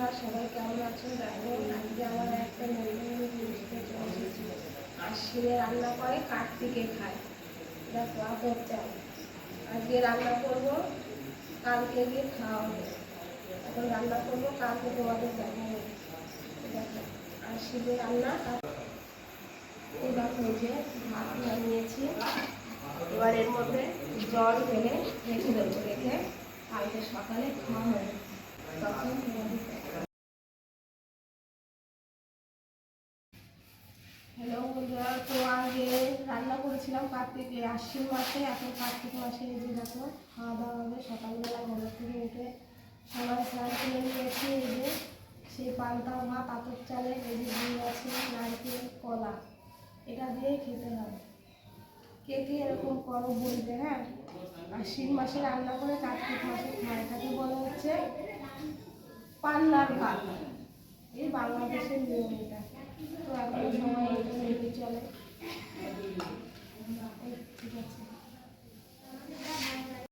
বন্ধুরা সবাই কেমন আছো? দেখো, আজকে আমার একটা নতুন জিনিসটা চলে এসেছি। আশ্বিনে রান্না করে কার্তিকে খায়। দেখো আতর চাল আজকে রান্না করব, কালকে গিয়ে খাওয়া হবে। এখন রান্না করব, কালকে তোমাদের দেখাবো। দেখো আশ্বিনে রান্না আর এই দেখো যে ভাত নিয়েছি এবার এর মধ্যে জল ঢেলে রেখে দেবো, রেখে কালকে সকালে খাওয়া হবে। তখন হ্যালো বন্ধুরা, তো আগে রান্না করেছিলাম কার্তিকে। আশ্বিন মাসে, এখন কার্তিক মাসে এই যে দেখো খাওয়া দাওয়া হবে। সকালবেলা ঘর থেকে উঠে সবাই স্নান করে নিয়েছি, এই যে সেই পান্তা, ভাত আতর চালের, এই যে আছে, নারকেল, কলা। এটা দিয়ে খেতে হবে। কে কে এরকম করো বলবে হ্যাঁ? আশ্বিন মাসে রান্না করে কার্তিক মাসে খায়। এটাকে বলা হচ্ছে পান্নার ভাত। এই বাংলাদেশের নিয়ম এটা। 그리고